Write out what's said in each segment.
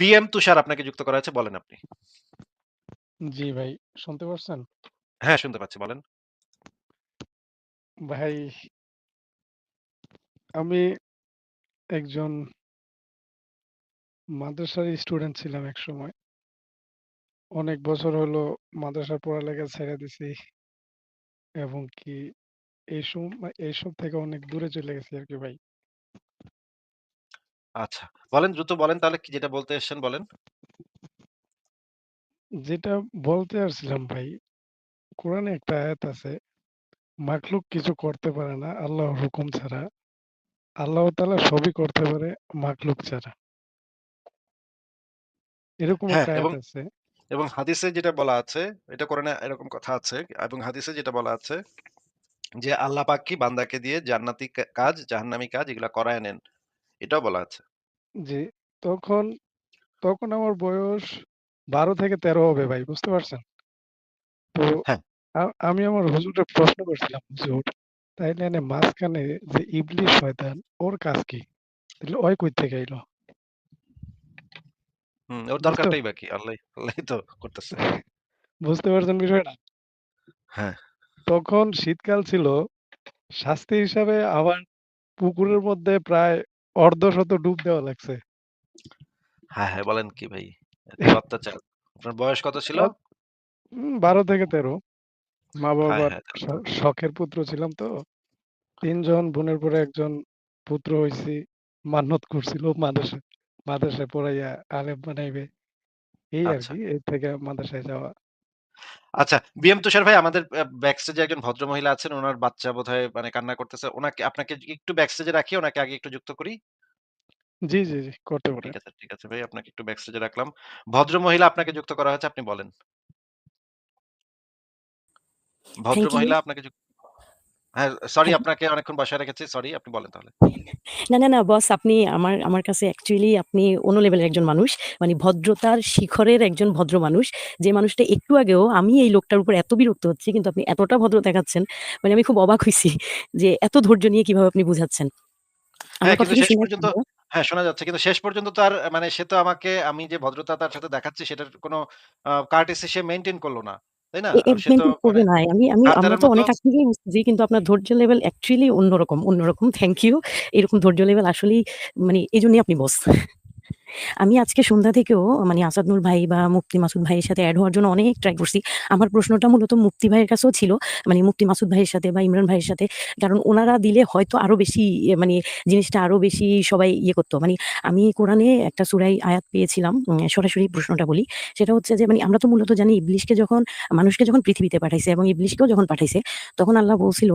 BM তুষার আপনাকে যুক্ত করা হয়েছে বলেন আপনি। জি ভাই, শুনতে পাচ্ছেন হ্যাঁ, শুনতে পাচ্ছি বলেন। ভাই আমি একজন মাদ্রাসার স্টুডেন্ট ছিলাম একসময়। অনেক বছর হলো মাদ্রাসার পড়ালেখা ছেড়ে দিছি। এবং কি এইসব এইসব থেকে অনেক দূরে চলে গেছি আর কি ভাই। আচ্ছা। বলেন দ্রুত বলেন তাহলে কি যেটা বলতে এসছেন বলেন। যেটা বলতে আসছিলাম ভাই, কোরআনে একটা আয়াত আছে, মাখলুক কিছু করতে পারে না আল্লাহর হুকুম ছাড়া। আল্লাহ তাআলা সবই করতে পারে মাখলুক ছাড়া। এরকম হ্যাঁ, একটা আয়াত আছে। এবং হাদিসে যেটা বলা আছে, এটা কোরআনে এরকম কথা আছে এবং হাদিসে যেটা বলা আছে যে আল্লাহ পাক কি বান্দাকে দিয়ে জান্নাতি কা কাজ, জাহান্নামী কাজ এগুলা করায় নেন। এটাও বলা আছে। জি, তখন তখন আমার বয়স ১২ থেকে ১৩ হবে ভাই, বুঝতে পারছেন? তো হ্যাঁ। আ আমি আমার হুজুরকে প্রশ্ন করছিলাম, "হুজুর, তাইলে এনে মাঝখানে যে ইবলিস শয়তান ওর কাজ কি? তাইলে ওই কই থেকে আইলো?" হুম, ওর বুঝতে দরকারটাই বা কি? আল্লাহই আল্লাহই তো করতেছে। বুঝতে পারছেন বিষয়টা? হ্যাঁ। তখন শীতকাল ছিল। শাস্তি হিসাবে আমার পুকুরের মধ্যে প্রায় অর্ধশত ডুব দেওয়া লাগছে। হ্যাঁ, হ্যাঁ, বলেন কি ভাই? এত অত্যাচার। আপনার বয়স কত ছিল? উম ১২ থেকে ১৩ হায়, মা-বাবার হায়! শ শখের পুত্র ছিলাম তো। তিনজন বোনের পরে একজন পুত্র হইছি। মান্যত করছিল মাদ্রাসায় মাদ্রাসায় পড়াইয়া আলেম বানাইবে। এই আচ্ছা। আরকি। এর থেকে মাদ্রাসায় যাওয়া। আচ্ছা, বিএম তুষার ভাই আমাদের ব্যাকস্টেজে একজন ভদ্র মহিলা আছেন। ওনার বাচ্চা বোধহয় মানে কান্না করতেছে। ওনাকে আপনাকে একটু ব্যাকস্টেজে রাখি, ওনাকে আগে একটু যুক্ত করি। জি, জি, জি, করতে ঠিক আছে, ঠিক আছে ভাই আপনাকে একটু ব্যাকস্টেজে রাখলাম। ভদ্র মহিলা আপনাকে যুক্ত করা হয়েছে, আপনি বলেন। ভদ্র মহিলা ভদ্রমহিলা আপনাকে হ্যাঁ, সরি হ্যাঁ। আপনাকে অনেকক্ষণ বসায় রেখেছি। সরি, আপনি বলেন তাহলে। না, না, না বস আপনি আমার আমার কাছে অ্যাকচুয়ালি আপনি অন্য লেভেলের একজন মানুষ। মানে ভদ্রতার শিখরের একজন ভদ্র মানুষ। যে মানুষটা একটু আগেও আমি এই লোকটার উপর এত বিরক্ত হচ্ছি কিন্তু আপনি এতটা ভদ্র দেখাচ্ছেন। মানে আমি খুব অবাক হইছি যে এত ধৈর্য নিয়ে কীভাবে আপনি বুঝাচ্ছেন। আমার হ্যাঁ, কথা শেষ পর্যন্ত হ্যাঁ, শোনা যাচ্ছে। কিন্তু শেষ পর্যন্ত তো আর মানে সে তো আমাকে আমি যে ভদ্রতা তার সাথে দেখাচ্ছি সেটার কোনো courtesy সে মেনটেন করল না। তাই না? এ এ সে তো মানে নাই। আমি আমি আমরা হাজারের তো মতো অনেক আগ থেকেই বুঝতেছি কিন্তু আপনার ধৈর্য লেভেল অ্যাকচুয়ালি অন্যরকম, অন্যরকম। Thank you. এরকম ধৈর্য লেভেল আসলেই মানে এজন্যই আপনি বস। আমি আজকে সন্ধ্যা থেকেও মানে আসাদ নূর ভাই বা মুফতি মাসুদ ভাইয়ের সাথে অ্যাড হওয়ার জন্য অনেক ট্রাই করছি। আমার প্রশ্নটা মূলত মুক্তি ভাইয়ের কাছেও ছিল। মানে মুফতি মাসুদ ভাইয়ের সাথে বা ইমরান ভাইয়ের সাথে। কারণ ওনারা দিলে হয়তো আরও বেশি মানে জিনিসটা আরও বেশি সবাই ইয়ে করত। মানে আমি কোরআনে একটা সুরাই আয়াত পেয়েছিলাম। সরাসরি প্রশ্নটা বলি। সেটা হচ্ছে যে মানে আমরা তো মূলত জানি ইবলিশকে যখন, মানুষকে যখন পৃথিবীতে পাঠাইছে এবং ইবলিশকেও যখন পাঠাইছে, তখন আল্লাহ বলছিল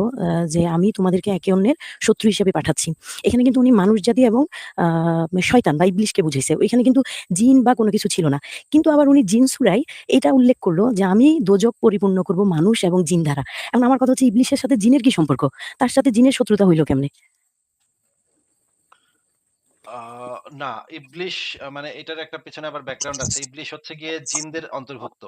যে আমি তোমাদেরকে একে অন্যের শত্রু হিসেবে পাঠাচ্ছি। এখানে কিন্তু উনি মানুষ জাতি এবং শয়তান বা ইবলিসকে বুঝাইছে। ওইখানে কিন্তু জিন বা কোনো কিছু ছিল না। কিন্তু আবার উনি জিন সূরায় এটা উল্লেখ করল যে আমি দোজখ পরিপূর্ণ করব মানুষ এবং জিন দ্বারা। এখন আমার কথা হচ্ছে ইবলিসের সাথে জিনের কি সম্পর্ক? তার সাথে জিনের শত্রুতা হইল কেমনে? না, ইবলিশ মানে এটার একটা পেছনে আবার ব্যাকগ্রাউন্ড আছে। ইবলিশ হচ্ছে গিয়ে জিনদের অন্তর্ভুক্ত।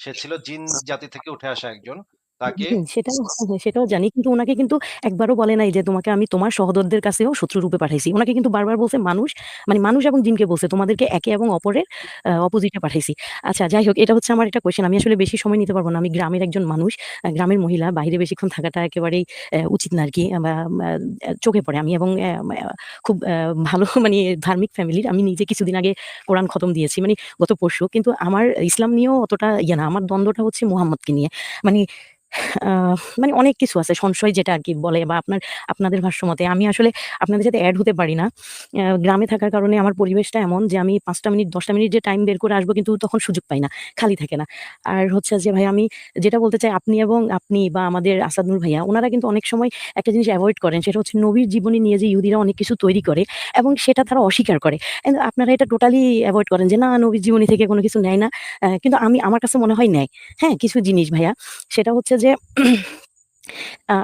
সে ছিল জিন জাতি থেকে উঠে আসা একজন। তাকে সেটাও সেটাও জানি। কিন্তু উনাকে কিন্তু একবারও বলে নাই যে তোমাকে আমি তোমার সহোদরদের কাছেও শত্রু রূপে পাঠাইছি। উনাকে কিন্তু বারবার বলছে মানুষ, মানে মানুষ এবং জিনকে বলছে তোমাদেরকে একে এবং অপরের অপোজিট পাঠাইছি। আচ্ছা যাই হোক এটা হচ্ছে আমার একটা কোয়েশ্চেন। আমি আসলে বেশি সময় নিতে পারব না। আমি গ্রামের একজন মানুষ। গ্রামের মহিলা। বাইরে বেশিক্ষণ থাকাটা একেবারেই উচিত না আরকি। বা চোখে পড়ে। আমি এবং খুব ভালো মানে ধার্মিক ফ্যামিলির। আমি নিজে কিছুদিন আগে কোরআন খতম দিয়েছি। মানে গত পরশু। কিন্তু আমার ইসলাম নিয়েও অতটা ইয়ে না। আমার দ্বন্দ্বটা হচ্ছে মুহাম্মদকে নিয়ে। মানে মানে অনেক কিছু আছে সংশয় যেটা আরকি বলে বা আপনার, আপনাদের ভাষ্যমতে। আমি আসলে আপনাদের সাথে এড হতে পারি না। গ্রামে থাকার কারণে আমার পরিবেশটা এমন যে, আমি ৫ টা মিনিট ১০ টা মিনিট যে টাইম বের করে আসব কিন্তু তখন সুযোগ পাই না। খালি থাকে না। আর হচ্ছে যে, ভাই, আমি যেটা বলতে চাই, আপনি এবং আপনি বা আমাদের আসাদ নূর ভাইয়া উনারা কিন্তু অনেক সময় একটা জিনিস অ্যাভয়েড করেন। সেটা হচ্ছে নবীর জীবনী নিয়ে যে ইহুদিরা অনেক কিছু তৈরি করে এবং সেটা তারা অস্বীকার করে। আপনারা এটা টোটালি অ্যাভয়েড করেন যে, না, নবীর জীবনী থেকে কোনো কিছু নেয় না। কিন্তু আমি, আমার কাছে মনে হয় নেয়। হ্যাঁ? কিছু জিনিস ভাইয়া। সেটা হচ্ছে যে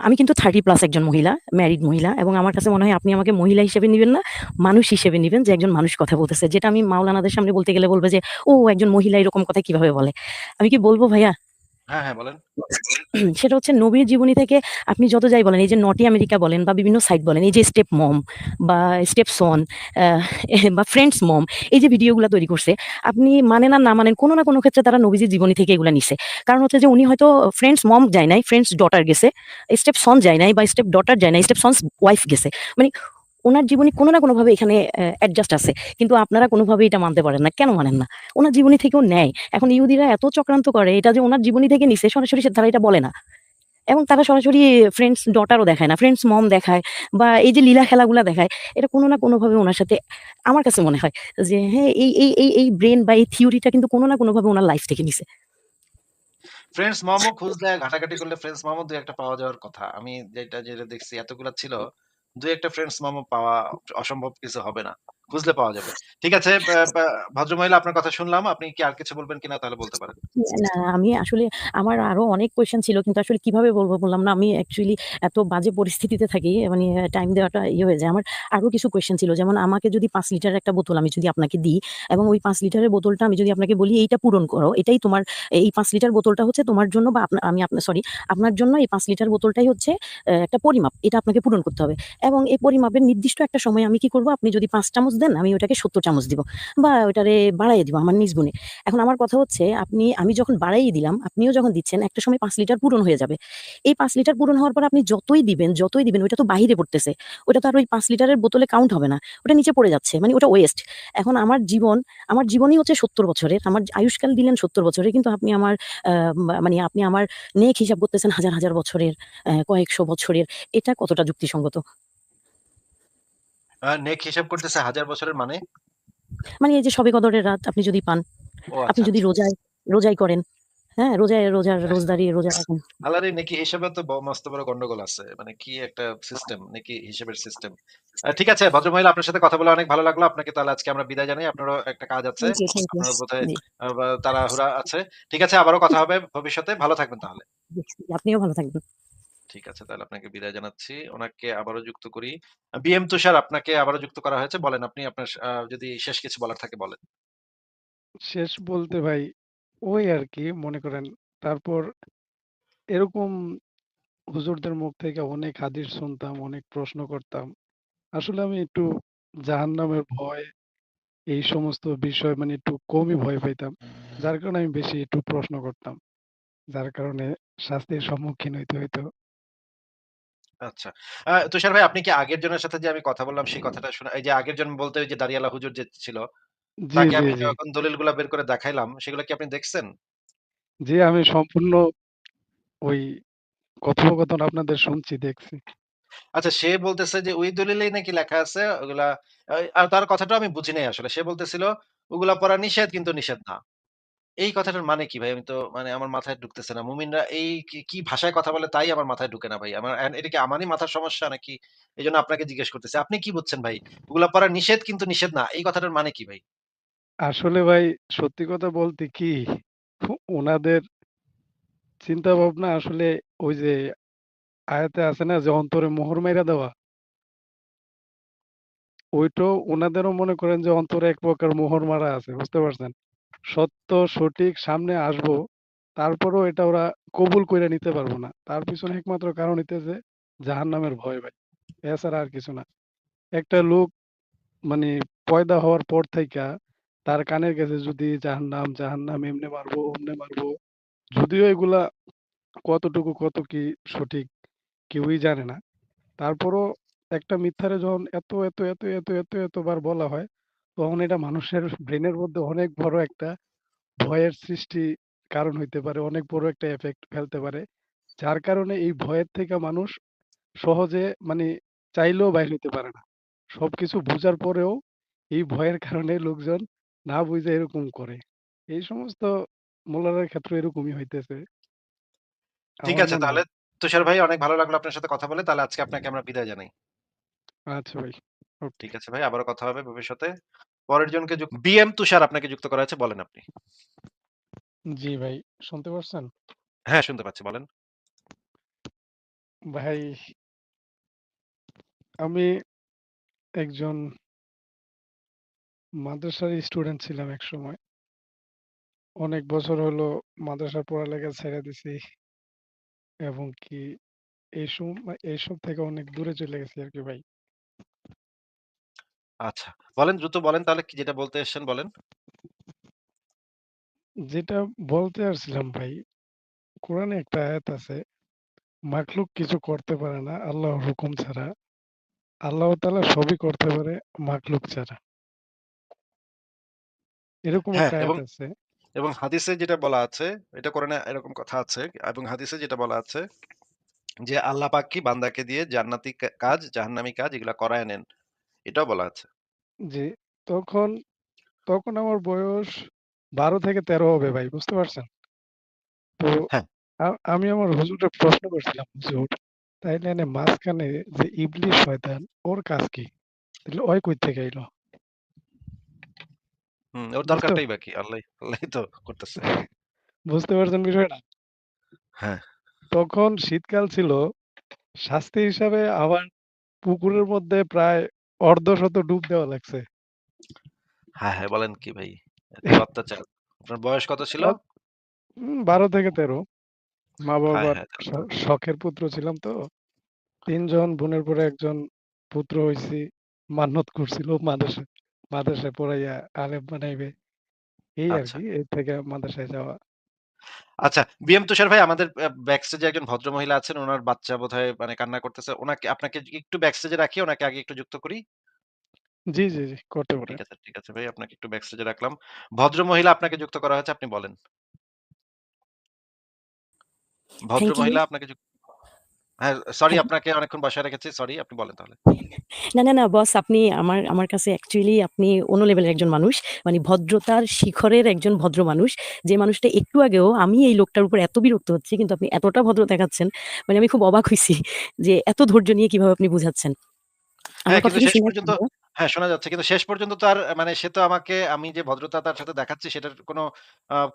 আমি কিন্তু 30 প্লাস একজন মহিলা, ম্যারিড মহিলা এবং আমার কাছে মনে হয় আপনি আমাকে মহিলা হিসেবে নেবেন না, মানুষ হিসেবে নেবেন যে একজন মানুষ কথা বলতেছে। যেটা আমি মাওলানাদের সামনে বলতে গেলে বলবে যে, "ও একজন মহিলা এরকম কথা কীভাবে বলে?" আমি কি বলব ভাইয়া? হ্যাঁ, হ্যাঁ। সেটা হচ্ছে নবীর জীবনী থেকে আপনি যত যাই বলেন, এই যে নটি আমেরিকা বলেন বা বিভিন্ন সাইট বলেন, এই যে স্টেপ মম বা স্টেপ সন বা ফ্রেন্ডস মম এই যে ভিডিওগুলা তৈরি করছে, আপনি মানেন আর না মানেন কোনো না কোনো ক্ষেত্রে তারা নবীজির জীবনী থেকে এগুলা নিছে। কারণ হচ্ছে যে উনি হয়তো ফ্রেন্ডস মম যায় নাই, ফ্রেন্ডস ডটার গেছে, স্টেপ সন যায় নাই বা স্টেপ ডটার যায় নাই, স্টেপ সনস ওয়াইফ গেছে। মানে উনার জীবনী কোনো না কোনোভাবে এখানে অ্যা অ্যাডজাস্ট আছে। কিন্তু আপনারা কোনোভাবে এটা মানতে পারেন না। কেন মানেন না? ওনার জীবনী থেকেও নেয়। এখন ইহুদিরা এত চক্রান্ত করে এটা যে ওনার জীবনী থেকে নিছে সরাসরি তারা এটা বলে না। এবং তারা সরাসরি ফ্রেন্ডস ডটারও দেখায় না। ফ্রেন্ডস মম দেখায় বা এই যে লীলা খেলাগুলা দেখায়, এটা কোনো না কোনোভাবে ওনার সাথে আমার কাছে মনে হয় যে হ্যাঁ, এই এই এই এই ব্রেন বা এই থিওরিটা কিন্তু কোনো না কোনোভাবে ওনার লাইফ থেকে নিছে। ফ্রেন্ডস মমও খুঁজলে ঘাটাঘাটি করলে ফ্রেন্ডস মমও ২ ১ টা পাওয়া যাওয়ার কথা। আমি যেটা, যেটা দেখছি এতগুলা ছিল ২ ১ টা ফ্রেন্ডস মামা পাওয়া অসম্ভব কিছু হবে না। খুঁজলে পাওয়া যাবে। ঠিক আছে ভদ্রমহিলা আপনার কথা শুনলাম। আপনি কি আর কিছু বলবেন কিনা তাহলে বলতে পারেন। না, আমি আসলে আমার আরও অনেক কোয়েশ্চেন ছিল কিন্তু আসলে কীভাবে বলব বললাম না। আমি অ্যাকচুয়ালি এত বাজে পরিস্থিতিতে থাকি মানে টাইম দেওয়াটা ইয়ে হয়ে যায়। আমার আরও কিছু কোয়েশ্চেন ছিল। যেমন আমাকে যদি ৫ লিটারের একটা বোতল আমি যদি আপনাকে দিই এবং ওই ৫ লিটারের বোতলটা আমি যদি আপনাকে বলি এইটা পূরণ করো। এটাই তোমার এই পাঁচ লিটার বোতলটা হচ্ছে তোমার জন্য বা আমি আপনার সরি আপনার জন্য এই পাঁচ লিটার বোতলটাই হচ্ছে একটা পরিমাপ। এটা আপনাকে পূরণ করতে হবে। এবং এই পরিমাপের নির্দিষ্ট একটা সময় আমি কি করব? আপনি যদি ৫ চামচ দেন আমি ওটাকে ৭০ চামচ দিব বা ওটারে বাড়াইয়া দিব আমার নিজ গুণে। এখন আমার কথা হচ্ছে আপনি আমি যখন বাড়াইয়ে দিলাম, আপনিও যখন দিচ্ছেন একটা সময় ৫ লিটার পূরণ হয়ে যাবে। এই ৫ লিটার পূরণ হওয়ার পর আপনি যতই দিবেন, যতই দিবেন ওইটা তো বাহিরে পড়তেছে। ওটা তো আর ওই ৫ লিটারের বোতলে কাউন্ট হবে না। ওটা নিচে পড়ে যাচ্ছে। মানে ওটা ওয়েস্ট। এখন আমার জীবন, আমার জীবনই হচ্ছে ৭০ বছরের। আমার আয়ুষ্কাল দিলেন সত্তর বছরে কিন্তু আপনি আমার মানে আপনি আমার নেক হিসাব করতেছেন হাজার, হাজার বছরের, কয়েকশো বছরের। এটা কতটা যুক্তিসঙ্গত? নেক হিসাব করতেছে হাজার বছরের মানে? মানে এই যে শবে কদরের রাত আপনি যদি পান, আপনি আচ্ছা, যদি আচ্ছা। রোজায় রোজাই করেন, হ্যাঁ? রোজায় রোজার রোজদারি রোজা রাখেন। আল্লাহর নেকি হিসাবে তো মস্ত বড় গন্ডগোল আছে। মানে কি একটা সিস্টেম, নেকি হিসেবের সিস্টেম। ঠিক আছে ভদ্রমহিলা আপনার সাথে কথা বলে অনেক ভালো লাগল। আপনাকে তাহলে আজকে আমরা বিদায় জানাই। আপনারও একটা কাজ আছে। আপনার বোধহয় তাড়াহুড়া আছে। ঠিক আছে আবারও কথা হবে ভবিষ্যতে। ভালো থাকবেন তাহলে। আপনিও ভালো থাকবেন। ঠিক আছে তাহলে আপনাকে বিদায় জানাচ্ছি। উনাকে আবারও যুক্ত করি। বিএম তুষার আপনাকে আবারও যুক্ত করা হয়েছে। বলেন আপনি আপনার যদি শেষ কিছু বলার থাকে বলেন। শেষ বলতে ভাই ওই আরকি মনে করেন তারপর এরকম হুজুরদের মুখ থেকে অনেক হাদিস শুনতাম, অনেক প্রশ্ন করতাম। আসলে আমি একটু জাহান্নামের ভয় এই সমস্ত বিষয় মানে একটু কমই ভয় পাইতাম। যার কারণে আমি বেশি একটু প্রশ্ন করতাম। যার কারণে শাস্তির সম্মুখীন হইতে হইতো। আচ্ছা। আ তুষার ভাই আপনি কি আগের জনের সাথে যে আমি কথা বললাম সেই কথাটা শোনা এই যে আগের জন বলতে ওই যে দাড়িওয়ালা হুজুর যে ছিল, জি, তাকে জি, আমি জি। যখন দলিলগুলা বের করে দেখাইলাম সেগুলো কি আপনি দেখছেন? জি, আমি সম্পূর্ণ ওই কথোপকথন আপনাদের শুনছি, দেখছি। আচ্ছা সে বলতেছে যে ওই দলিলেই নাকি লেখা আছে ওগুলা আ আর তার কথাটাও আমি বুঝি নাই আসলে। সে বলতেছিল ওগুলা পড়া নিষেধ কিন্তু নিষেধ না। এই কথাটার মানে কি ভাই? আমি তো মানে আমার মাথায় ঢুকতেছে না। মুমিনরা এই কি, ভাষায় কথা বলে তাই আমার মাথায় ঢুকে না ভাই। আমার এটা কি আমারই মাথার সমস্যা নাকি? এজন্য আপনাকে জিজ্ঞেস করতেছি। আপনি কি বুঝছেন ভাই? ওগুলা পড়া নিষেধ কিন্তু নিষেধ না। এই কথাটার মানে কি ভাই? আসলে ভাই সত্যি কথা বলতে কি উ উনাদের চিন্তা ভাবনা আসলে ওই যে আয়াতে আছে না যে অন্তরে মোহর মাইরা দেওয়া? ওইটাও উনাদেরও মনে করেন যে অন্তরে এক প্রকার মোহর মারা আছে। বুঝতে পারছেন? সত্য সঠিক সামনে আসব, তারপরেও এটা ওরা কবুল কইরা নিতে পারব না। তার পিছনে একমাত্র কারণ হইতেছে জাহান্নামের ভয় ভাই। এছাড়া আর কিছু না। একটা লোক মানে পয়দা হওয়ার পর থাইকা তার কানের কাছে যদি জাহান্নাম, জাহান্নাম এমনে মারবো, অমনে মারবো। যদিও এগুলা কতটুকু কত কি সঠিক কেউই জানে না। তারপরও একটা মিথ্যারে যখন এত, এত, এত, এত, এত, এতবার বলা হয়, তখন এটা মানুষের ব্রেইনের মধ্যে অনেক বড় একটা ভয়ের সৃষ্টি কারণ হইতে পারে। অনেক বড় একটা ইফেক্ট ফেলতে পারে। যার কারণে এই ভয়ের থেকে মানুষ সহজে মানে চাইলেও বাইর হইতে পারে না। সবকিছু বুঝার পরেও এই ভয়ের কারণে লোকজন না বুঝে এরকম করে। এই সমস্ত মোল্লাদের ক্ষেত্রে এরকমই হইতেছে। ঠিক আমার আছে মনে তাহলে হয়। তুষার ভাই অনেক ভালো লাগল আপনার সাথে কথা বলে। তাহলে আজকে আপনাকে আমরা বিদায় জানাই। আচ্ছা ভাই। ঠিক আছে ভাই আবারও কথা হবে ভবিষ্যতে। পরের জনকে যুক বিএম তুষার আপনাকে যুক্ত করা হয়েছে বলেন আপনি। জি ভাই, শুনতে পারছেন? হ্যাঁ, শুনতে পাচ্ছি বলেন। ভাই আমি একজন মাদ্রাসার স্টুডেন্ট ছিলাম একসময়। অনেক বছর হলো মাদ্রাসার পড়ালেখা ছেড়ে দিছি। এবং কি এই সম এইসব থেকে অনেক দূরে চলে গেছি আরকি ভাই। আচ্ছা। বলেন দ্রুত বলেন তাহলে কি যেটা বলতে এসছেন বলেন। যেটা বলতে আসছিলাম ভাই, কোরআনে একটা আয়াত আছে, মাখলুক কিছু করতে পারে না আল্লাহর হুকুম ছাড়া। আল্লাহ তাআলা সবই করতে পারে মাখলুক ছাড়া। এরকম হ্যাঁ, একটা এবং আয়াত আছে। এবং হাদিসে যেটা বলা আছে, এটা কোরআনে এরকম কথা আছে এবং হাদিসে যেটা বলা আছে যে আল্লাহ পাক কি বান্দাকে দিয়ে জান্নাতি কা কাজ, জাহান্নামী কাজ এগুলা করায় নেন। এটাও বলা আছে। জি, তখন তখন আমার বয়স ১২ থেকে ১৩ হবে ভাই, বুঝতে পারছেন? তো হ্যাঁ। আ আমি আমার হুজুরকে প্রশ্ন করছিলাম, "হুজুর, তাইলে মাঝখানে যে ইবলিস শয়তান ওর কাজ কি? তাইলে ওই কই থেকে আইলো?" হুম, ওর বুঝতে দরকারটাই বা কি? আল্লাহই আল্লাহই তো করতেছে। বুঝতে পারছেন বিষয়টা? হ্যাঁ। তখন শীতকাল ছিল। শাস্তি হিসাবে আমার পুকুরের মধ্যে প্রায় অর্ধশত ডুব দেওয়া লাগছে। হায়, হায় বলেন কি ভাই? এত অত্যাচার। আপনার বয়স কত ছিল? উম ১২ থেকে ১৩ হায়, মা-বাবার হায় শ শখের পুত্র ছিলাম তো। তিনজন বোনের পরে একজন পুত্র হইছি। মান্যত করছিল মাদ্রাসায় মাদ্রাসায় পড়াইয়া আলেম বানাইবে। এই আচ্ছা। আরকি। এর থেকে মাদ্রাসায় যাওয়া। আচ্ছা, বিএম তুষার ভাই আমাদের ব্যাকস্টেজে একজন ভদ্র মহিলা আছেন। ওনার বাচ্চা বোধহয় মানে কান্না করতেছে। ওনাকে আপনাকে একটু ব্যাকস্টেজে রাখি, ওনাকে আগে একটু যুক্ত করি। জি, জি, জি, করতে ঠিক আছে, ঠিক আছে ভাই আপনাকে একটু ব্যাকস্টেজে রাখলাম। ভদ্র মহিলা আপনাকে যুক্ত করা হয়েছে, আপনি বলেন। ভদ্র মহিলা ভদ্রমহিলা আপনাকে যুক হ্যাঁ, সরি হ্যাঁ। আপনাকে অনেকক্ষণ বসায় রেখেছি। সরি, আপনি বলেন তাহলে। না, না, না বস আপনি আমার আমার কাছে অ্যাকচুয়ালি আপনি অন্য লেভেলের একজন মানুষ। মানে ভদ্রতার শিখরের একজন ভদ্র মানুষ। যে মানুষটা একটু আগেও আমি এই লোকটার উপর এত বিরক্ত হচ্ছি কিন্তু আপনি এতটা ভদ্র দেখাচ্ছেন। মানে আমি খুব অবাক হয়েছি যে এত ধৈর্য নিয়ে কীভাবে আপনি বুঝাচ্ছেন। হ্যাঁ, হ্যাঁ, শোনা যাচ্ছে। কিন্তু শেষ পর্যন্ত আর মানে সে তো আমাকে আমি যে ভদ্রতা তার সাথে দেখাচ্ছি সেটার কোনো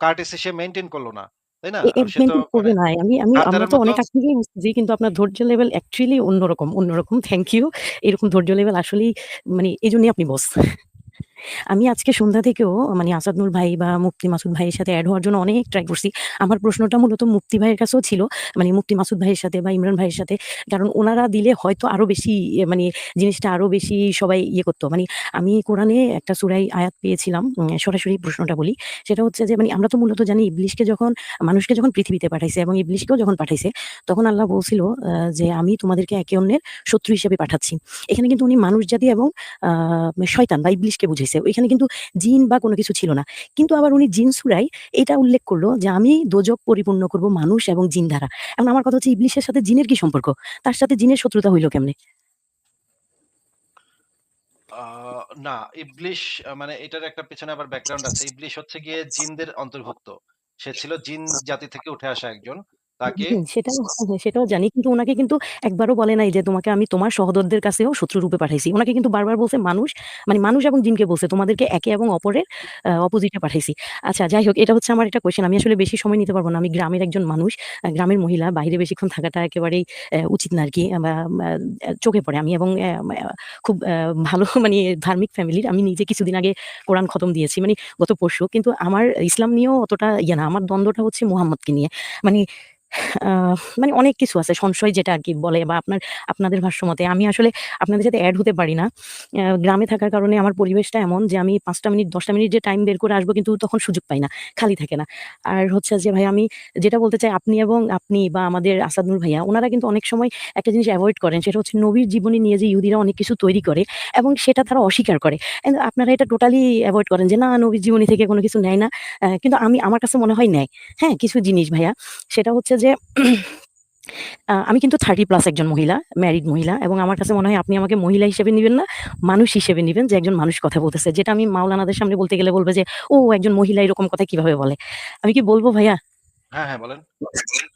courtesy সে মেইনটেইন করল না। তাই না? এ এ আর সে তো মানে করবে। আমি আমি আমরা হায়দারের তো মতো অনেক আগ থেকেই বুঝতেছি কিন্তু আপনার ধৈর্য লেভেল অ্যাকচুয়ালি অন্যরকম, অন্যরকম। Thank you. এরকম ধৈর্য লেভেল আসলেই মানে এজন্যই আপনি বস। আমি আজকে সন্ধ্যা থেকেও মানে আসাদনুর ভাই বা মুফতি মাসুদ ভাইয়ের সাথে এড হওয়ার জন্য অনেক ট্রাই করছি। আমার প্রশ্নটা মূলত মুফতি ভাইয়ের কাছেও ছিল। মানে মুফতি মাসুদ ভাইয়ের সাথে বা ইমরান ভাইয়ের সাথে। কারণ ওনারা দিলে হয়তো আরও বেশি মানে জিনিসটা আরও বেশি সবাই ইয়ে করতো মানে আমি কোরআনে একটা সূরায় আয়াত পেয়েছিলাম। সরাসরি প্রশ্নটা বলি। সেটা হচ্ছে যে মানে আমরা তো মূলত জানি ইবলিশকে যখন, মানুষকে যখন পৃথিবীতে পাঠাইছে এবং ইবলিশকেও যখন পাঠাইছে, তখন আল্লাহ বলছিল যে আমি তোমাদেরকে একে অন্যের শত্রু হিসেবে পাঠাচ্ছি। এখানে কিন্তু উনি মানুষ জাতি এবং শয়তান বা ইবলিসকে বুঝাইছে। ওইখানে কিন্তু জিন বা কোনো কিছু ছিল না। কিন্তু আবার উনি জিন সূরায় এটা উল্লেখ করল যে আমি দোজখ পরিপূর্ণ করব মানুষ এবং জিন দ্বারা। এখন আমার কথা হচ্ছে ইবলিসের সাথে জিনের কি সম্পর্ক? তার সাথে জিনের শত্রুতা হইল কেমনে? না, ইবলিশ মানে এটার একটা পেছনে আবার ব্যাকগ্রাউন্ড আছে। ইবলিশ হচ্ছে গিয়ে জিনদের অন্তর্ভুক্ত। সে ছিল জিন জাতি থেকে উঠে আসা একজন। তাকে সেটাও সেটাও জানি। কিন্তু উনাকে কিন্তু একবারও বলে নাই যে তোমাকে আমি তোমার সহোদরদের কাছেও শত্রু রূপে পাঠাইছি। উনাকে কিন্তু বারবার বলছে মানুষ, মানে মানুষ এবং জিনকে বলছে তোমাদেরকে একে এবং অপরের অপোজিটে পাঠাইছি। আচ্ছা যাই হোক এটা হচ্ছে আমার একটা কোয়েশ্চেন। আমি আসলে বেশি সময় নিতে পারব না। আমি গ্রামের একজন মানুষ। গ্রামের মহিলা। বাইরে বেশিক্ষণ থাকাটা একেবারেই উচিত না আরকি। বা চোখে পড়ে। আমি এবং খুব ভালো মানে ধার্মিক ফ্যামিলির। আমি নিজে কিছুদিন আগে কোরআন খতম দিয়েছি। মানে গত পরশু। কিন্তু আমার ইসলাম নিয়েও অতটা ইয়ে না। আমার দ্বন্দ্বটা হচ্ছে মুহাম্মদকে নিয়ে। মানে মানে অনেক কিছু আছে সংশয় যেটা আরকি বলে বা আপনার, আপনাদের ভাষ্যমতে। আমি আসলে আপনাদের সাথে এড হতে পারি না। গ্রামে থাকার কারণে আমার পরিবেশটা এমন যে, আমি ৫ টা মিনিট ১০ টা মিনিট যে টাইম বের করে আসব কিন্তু তখন সুযোগ পাই না। খালি থাকে না। আর হচ্ছে যে ভাই, আমি যেটা বলতে চাই, আপনি এবং আপনি বা আমাদের আসাদনুর ভাইয়া, ওনারা কিন্তু অনেক সময় একটা জিনিস অ্যাভয়েড করেন। সেটা হচ্ছে নবীর জীবনী নিয়ে যে ইহুদিরা অনেক কিছু তৈরি করে এবং সেটা তারা অস্বীকার করে। আপনারা এটা টোটালি অ্যাভয়েড করেন যে, না, নবীর জীবনী থেকে কোনো কিছু নেয় না। কিন্তু আমি, আমার কাছে মনে হয় নেয়। হ্যাঁ? কিছু জিনিস ভাইয়া। সেটা হচ্ছে যে আমি কিন্তু 30 প্লাস একজন মহিলা, ম্যারিড মহিলা এবং আমার কাছে মনে হয় আপনি আমাকে মহিলা হিসেবে নেবেন না, মানুষ হিসেবে নেবেন যে একজন মানুষ কথা বলতেছে। যেটা আমি মাওলানাদের সামনে বলতে গেলে বলবে যে, "ও একজন মহিলা এরকম কথা কীভাবে বলে?" আমি কি বলব ভাইয়া? হ্যাঁ, হ্যাঁ।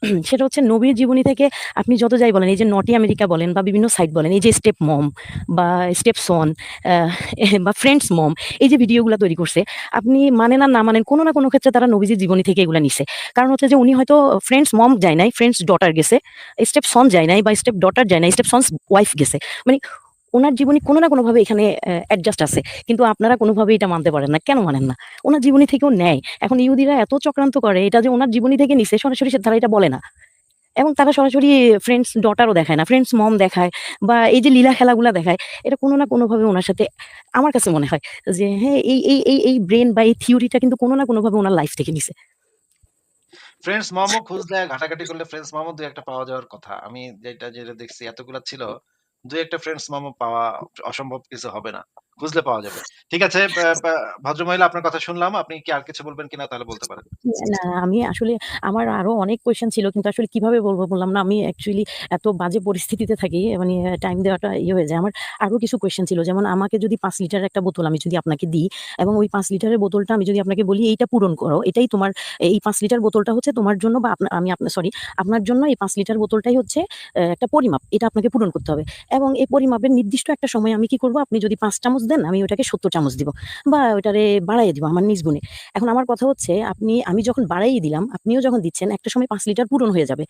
সেটা হচ্ছে নবীর জীবনী থেকে আপনি যত যাই বলেন, এই যে নটি আমেরিকা বলেন বা বিভিন্ন সাইট বলেন, এই যে স্টেপ মম বা স্টেপ সন বা ফ্রেন্ডস মম এই যে ভিডিওগুলা তৈরি করছে, আপনি মানেন আর না মানেন কোনো না কোনো ক্ষেত্রে তারা নবীজির জীবনী থেকে এগুলা নিছে। কারণ হচ্ছে যে উনি হয়তো ফ্রেন্ডস মম যায় নাই, ফ্রেন্ডস ডটার গেছে। স্টেপ সন যায় নাই বা স্টেপ ডটার যায় নাই, স্টেপ সনস ওয়াইফ গেছে। মানে উনার জীবনী কোনো না কোনোভাবে এখানে অ্যা অ্যাডজাস্ট আছে। কিন্তু আপনারা কোনোভাবে এটা মানতে পারেন না। কেন মানেন না? উনার জীবনী থেকেও নেয়। এখন ইহুদিরা এত চক্রান্ত করে এটা যে উনার জীবনী থেকে নিছে সরাসরি সে তারা এটা বলে না। এবং তারা সরাসরি ফ্রেন্ডস ডটারও দেখায় না। ফ্রেন্ডস মম দেখায় বা এই যে লীলা খেলাগুলা দেখায়, এটা কোনো না কোনোভাবে ওনার সাথে আমার কাছে মনে হয় যে হ্যাঁ, এই এই এই এই ব্রেন বা এই থিওরিটা কিন্তু কোনো না কোনোভাবে ওনার লাইফ থেকে নিছে। ফ্রেন্ডস মমও খুঁজলে ঘাটাঘাটি করলে ফ্রেন্ডস মমও ২ ১ টা পাওয়া যাওয়ার কথা। আমি যেটা, যেটা দেখছি এতগুলা ছিল ২ ১ টা ফ্রেন্ডস মামা পাওয়া অসম্ভব কিছু হবে না। খুঁজলে পাওয়া যাবে। ঠিক আছে ভদ্রমহিলা আপনার কথা শুনলাম। আপনি কি আর কিছু বলবেন কিনা তাহলে বলতে পারেন। না, আমি আসলে আমার আরও অনেক কোয়েশ্চেন ছিল কিন্তু আসলে কীভাবে বলব বললাম না আমি অ্যাকচুয়ালি এত বাজে পরিস্থিতিতে থাকি মানে টাইম দেওয়াটা ইয়ে হয়ে যায়। আমার আরও কিছু কোয়েশ্চেন ছিল যেমন আমাকে যদি ৫ লিটারের একটা বোতল আমি যদি আপনাকে দিই এবং ওই ৫ লিটারের বোতলটা আমি যদি আপনাকে বলি এইটা পূরণ করো। এটাই তোমার এই পাঁচ লিটার বোতলটা হচ্ছে তোমার জন্য বা আমি আপনার সরি আপনার জন্য এই পাঁচ লিটার বোতলটাই হচ্ছে একটা পরিমাপ। এটা আপনাকে পূরণ করতে হবে। এবং এই পরিমাপের নির্দিষ্ট একটা সময় আমি কি করব আপনি যদি ৫ চামচ দেন আমি ওটাকে ৭০ চামচ দিব বা ওটারে বাড়াইয়া দিব আমার নিজ গুণে। এখন আমার কথা হচ্ছে আপনি আমি যখন বাড়াইয়ে দিলাম, আপনিও যখন দিচ্ছেন একটা সময় ৫ লিটার পূরণ হয়ে যাবে।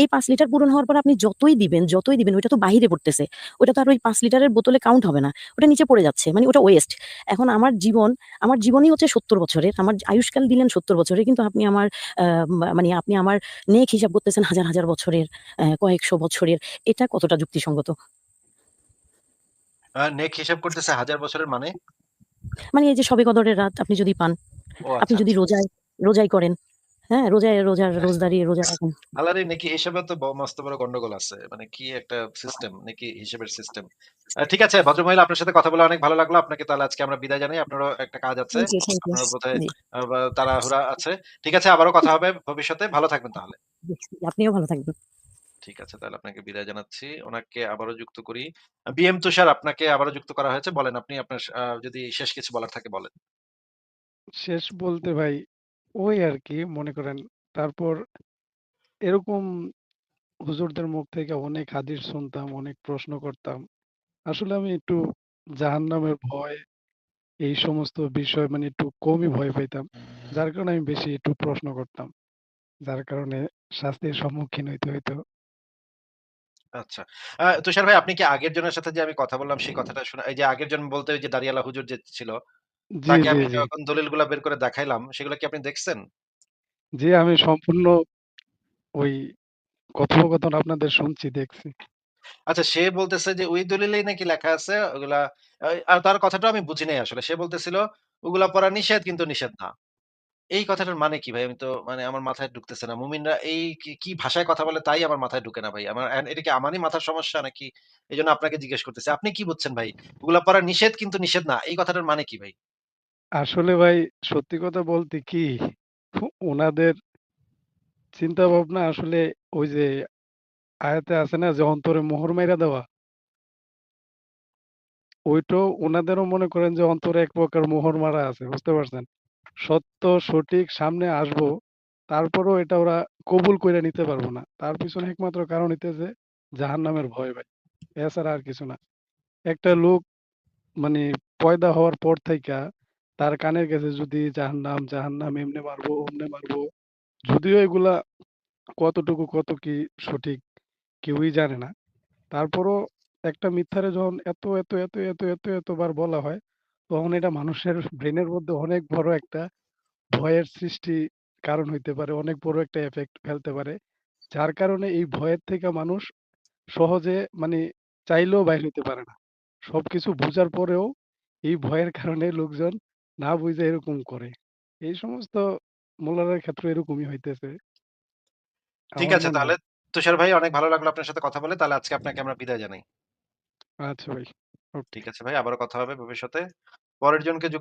এই ৫ লিটার পূরণ হওয়ার পর আপনি যতই দিবেন, যতই দিবেন ওইটা তো বাহিরে পড়তেছে। ওটা তো আর ওই ৫ লিটারের বোতলে কাউন্ট হবে না। ওটা নিচে পড়ে যাচ্ছে। মানে ওটা ওয়েস্ট। এখন আমার জীবন, আমার জীবনই হচ্ছে ৭০ বছরের। আমার আয়ুষ্কাল দিলেন ৭০ বছরের। কিন্তু আপনি আমার মানে আপনি আমার নেক হিসাব করতেছেন হাজার, হাজার বছরের, কয়েকশো বছরের। এটা কতটা যুক্তিসঙ্গত? নেক হিসাব করতেছে হাজার বছরের মানে? মানে এই যে শবে কদরের রাত আপনি যদি পান, আপনি আচ্ছা, যদি আচ্ছা। রোজায় রোজাই করেন, হ্যাঁ? রোজায় রোজার রোজদারি রোজা রাখেন। আল্লাহর নেকি হিসাবে তো মস্ত বড় গন্ডগোল আছে। মানে কি একটা সিস্টেম, নেকি হিসেবের সিস্টেম। ঠিক আছে ভদ্রমহিলা আপনার সাথে কথা বলে অনেক ভালো লাগল। আপনাকে তাহলে আজকে আমরা বিদায় জানাই। আপনারও একটা কাজ আছে। বোধহয়। তাড়াহুড়া আছে। ঠিক আছে আবারও কথা হবে ভবিষ্যতে। ভালো থাকবেন তাহলে। আপনিও ভালো থাকবেন। ঠিক আছে তাহলে আপনাকে বিদায় জানাচ্ছি। উনাকে আবারও যুক্ত করি। বিএম তুষার আপনাকে আবারও যুক্ত করা হয়েছে। বলেন আপনি আপনার যদি শেষ কিছু বলার থাকে বলেন। শেষ বলতে ভাই ওই আরকি মনে করেন তারপর এরকম হুজুরদের মুখ থেকে অনেক হাদিস শুনতাম, অনেক প্রশ্ন করতাম। আসলে আমি একটু জাহান্নামের ভয় এই সমস্ত বিষয় মানে একটু কমই ভয় পাইতাম। যার কারণে আমি বেশি একটু প্রশ্ন করতাম। যার কারণে শাস্তির সম্মুখীন হইতে হইতো। আচ্ছা। তুষার ভাই আপনি কি আগের জনের সাথে যে আমি কথা বললাম সেই কথাটা শোনা এই যে আগের জন বলতে ওই যে দাড়িওয়ালা হুজুর যে ছিল, জি, তাকে জি, আমি জি। যখন দলিলগুলা বের করে দেখাইলাম সেগুলো কি আপনি দেখছেন? জি, আমি সম্পূর্ণ ওই কথোপকথন আপনাদের শুনছি, দেখছি। আচ্ছা সে বলতেছে যে ওই দলিলেই নাকি লেখা আছে ওগুলা আর তার কথাটাও আমি বুঝি নাই আসলে। সে বলতেছিল ওগুলা পড়া নিষেধ কিন্তু নিষেধ না। এই কথাটার মানে কি ভাই? আমি তো মানে আমার মাথায় ঢুকতেছে না। মুমিনরা এই কি, কি ভাষায় কথা বলে তাই আমার মাথায় ঢুকে না ভাই। আমার এটা কি আমারই মাথার সমস্যা নাকি? এজন্য আপনাকে জিজ্ঞেস করতেছি। আপনি কি বুঝছেন ভাই? ওগুলা পড়া নিষেধ কিন্তু নিষেধ না। এই কথাটার মানে কি ভাই? আসলে ভাই সত্যি কথা বলতে কি ফু উনাদের চিন্তা ভাবনা আসলে ওই যে আয়াতে আছে না যে অন্তরে মোহর মাইরা দেওয়া? ওইটাও উনাদেরও মনে করেন যে অন্তরে এক প্রকার মোহর মারা আছে। বুঝতে পারছেন? সত্য সঠিক সামনে আসব, তারপরও এটা ওরা কবুল করে নিতে পারব না। তার পিছনে একমাত্র কারণ হইতেছে জাহান্নামের ভয় ভাই। এছাড়া আর কিছু না। একটা লোক মানে পয়দা হওয়ার পর থাইকা তার কানের কাছে যদি জাহান্নাম, জাহান্নাম এমনে মারবো, অমনে মারবো। যদিও এগুলা কতটুকু কত কি সঠিক কেউই জানে না। তারপরও একটা মিথ্যারে যখন এত, এত, এত, এত, এত, এতবার বলা হয়, তখন এটা মানুষের ব্রেইনের মধ্যে অনেক বড় একটা ভয়ের সৃষ্টি কারণ হইতে পারে। অনেক বড় একটা ইফেক্ট ফেলতে পারে। যার কারণে এই ভয়ের থেকে মানুষ সহজে মানে চাইলেও বাইর হইতে পারে না। সবকিছু বুঝার পরেও এই ভয়ের কারণে লোকজন না বুঝে এরকম করে। এই সমস্ত মোল্লাদের ক্ষেত্রে এরকমই হইতেছে। ঠিক আমার আছে মনে তাহলে হয়। তুষার ভাই অনেক ভালো লাগল আপনার সাথে কথা বলে। তাহলে আজকে আপনাকে আমরা বিদায় জানাই। আচ্ছা ভাই। ওকে। ঠিক আছে ভাই আবার কথা হবে ভবিষ্যতে। পরের জনকে যুক